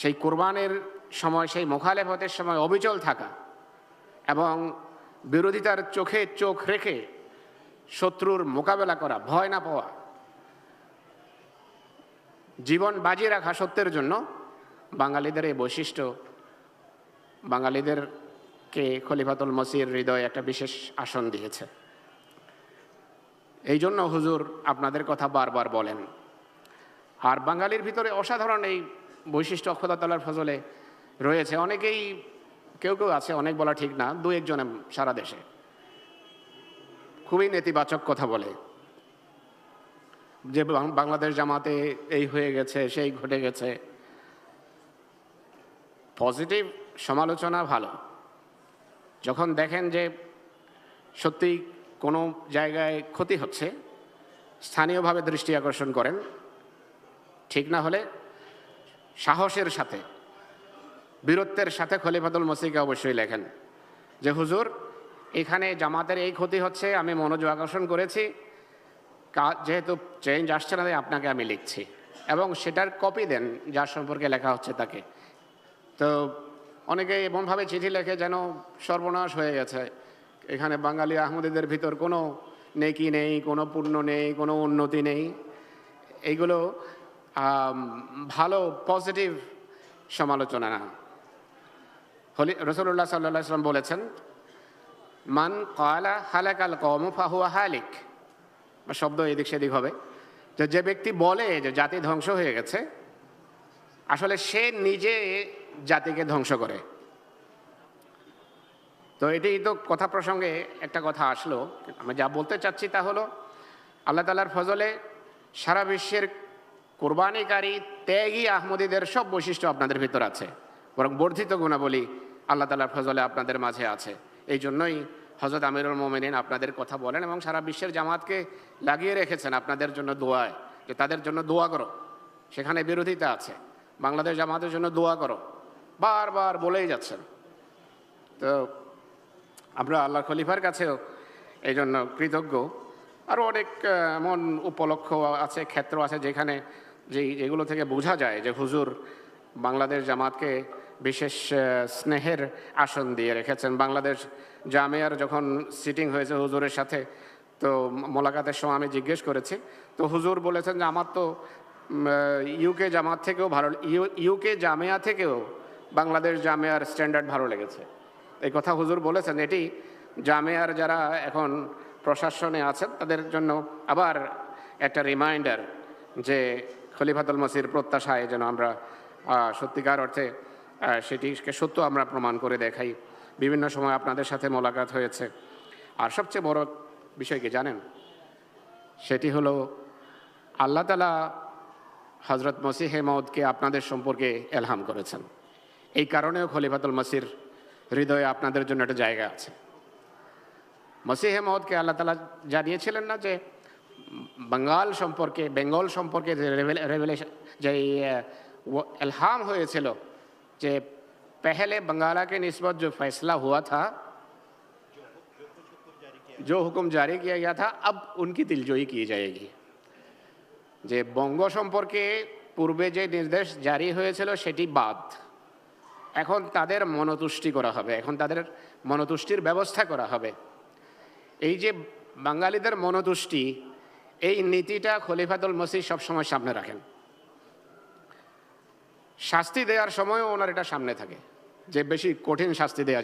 সেই কোরবানের সময়, সেই মোখালেফতের সময় অবিচল থাকা এবং বিরোধিতার চোখে চোখ রেখে শত্রুর মোকাবেলা করা, ভয় না পাওয়া, জীবন বাজি রাখা সত্যের জন্য বাঙালিদের এই বৈশিষ্ট্য, বাঙালিদেরকে খলিফাতুল মসির হৃদয়ে একটা বিশেষ আসন দিয়েছে। এই জন্য হুজুর আপনাদের কথা বারবার বলেন। আর বাঙালির ভিতরে অসাধারণ এই বৈশিষ্ট্য অক্ষতা তালার ফজলে রয়েছে। অনেকেই, কেউ কেউ আছে, অনেক বলা ঠিক না দু একজনে সারা দেশে। খুবই নেতিবাচক কথা বলে। যে বাংলাদেশ জামাতে এই হয়ে গেছে, সেই ঘটে গেছে। পজিটিভ সমালোচনা ভালো। যখন দেখেন যে সত্যি কোনো জায়গায় ক্ষতি হচ্ছে, স্থানীয়ভাবে দৃষ্টি আকর্ষণ করেন, ঠিক না হলে সাহসের সাথে, বীরত্বের সাথে খলিফাতুল মসিকে অবশ্যই লেখেন যে, হুজুর, এখানে জামাতের এই ক্ষতি হচ্ছে, আমি মনোযোগ আকর্ষণ করেছি। যেহেতু চেঞ্জ আসছে না, তাই আপনাকে আমি লিখছি। এবং সেটার কপি দেন, যার সম্পর্কে লেখা হচ্ছে তাকে। তো অনেকে এমনভাবে চিঠি লেখে যেন সর্বনাশ হয়ে গেছে। এখানে বাঙালি আহমদীদের ভিতর কোনো নেকি নেই, কোনো পুণ্য নেই, কোনো উন্নতি নেই। এইগুলো ভালো পজিটিভ সমালোচনা না। হলি রসুল্লাহ সাল্লাহ সাল্লাম বলেছেন, মান কয়লা হালাকাল কম ফাহুয়া হালিক। শব্দ এদিক সেদিক হবে। যে যে ব্যক্তি বলে যে জাতি ধ্বংস হয়ে গেছে, আসলে সে নিজে জাতিকে ধ্বংস করে। তো এটি তো কথা প্রসঙ্গে একটা কথা আসলো। আমি যা বলতে চাচ্ছি তা হলো, আল্লাহ তালার ফজলে সারা বিশ্বের কোরবানিকারী ত্যাগী আহমদীদের সব বৈশিষ্ট্য আপনাদের ভিতর আছে। বরং বর্ধিত গুণাবলী আল্লাহ তালার ফজলে আপনাদের মাঝে আছে। এই জন্যই হজরত আমিরুল মোমিনিন আপনাদের কথা বলেন এবং সারা বিশ্বের জামাতকে লাগিয়ে রেখেছেন আপনাদের জন্য দোয়ায় যে তাদের জন্য দোয়া করো। সেখানে বিরোধিতা আছে। বাংলাদেশ জামাতের জন্য দোয়া করো। বারবার বলেই যাচ্ছেন। তো আমরা আল্লাহ খলিফার কাছেও এই জন্য কৃতজ্ঞ। আরও অনেক এমন উপলক্ষ আছে, ক্ষেত্র আছে যেখানে যে যেগুলো থেকে বোঝা যায় যে হুজুর বাংলাদেশ জামাতকে বিশেষ স্নেহের আসন দিয়ে রেখেছেন। বাংলাদেশ জামিয়ার যখন সিটিং হয়েছে হুজুরের সাথে, তো মোলাকাতের সময় আমি জিজ্ঞেস করেছি, তো হুজুর বলেছেন যে আমার তো ইউকে জামাত থেকেও ভালো ইউকে জামিয়া থেকেও বাংলাদেশ জামিয়ার স্ট্যান্ডার্ড ভালো লেগেছে। এই কথা হুজুর বলেছেন, এটি জামিয়ার যারা এখন প্রশাসনে আছেন, তাদের জন্য আবার একটা রিমাইন্ডার যে খলিফাতুল মাসির প্রত্যাশায় যেন আমরা সত্যিকার অর্থে সেটিকে সত্য আমরা প্রমাণ করে দেখাই। বিভিন্ন সময় আপনাদের সাথে মোলাকাত হয়েছে। আর সবচেয়ে বড় বিষয় কি জানেন? সেটি হলো, আল্লাহ তালা হজরত মসিহে মৌদকে আপনাদের সম্পর্কে এলহাম করেছেন। এই কারণেও খলিফাতুল মাসির হৃদয়ে আপনাদের জন্য একটা জায়গা আছে। মসিহে মৌদকে আল্লাহ তালা জানিয়েছিলেন না যে বাঙ্গাল সম্পর্কে বেঙ্গল সম্পর্কে যে রেভেলেশন যে আহ, वो एल्हाम হয়েছিল যে पहले बंगाला के निस्बत जो फैसला हुआ था जो हुक्म जारी किया गया था अब उनकी दिलजोई की जाएगी যে বঙ্গ সম্পর্কে পূর্বে যে নির্দেশ জারি হয়েছিল সেটি বাদ এখন তাদের মনতুষ্টি করা হবে এখন তাদের মনতুষ্টির ব্যবস্থা করা হবে এই যে বাঙালিদের মনতুষ্টি এই নীতিটা খলিফাতুল মসিদ সবসময় সামনে রাখেন। শাস্তি দেওয়ার সময়ও ওনার এটা সামনে থাকে, যে বেশি কঠিন শাস্তি দেওয়া যায়।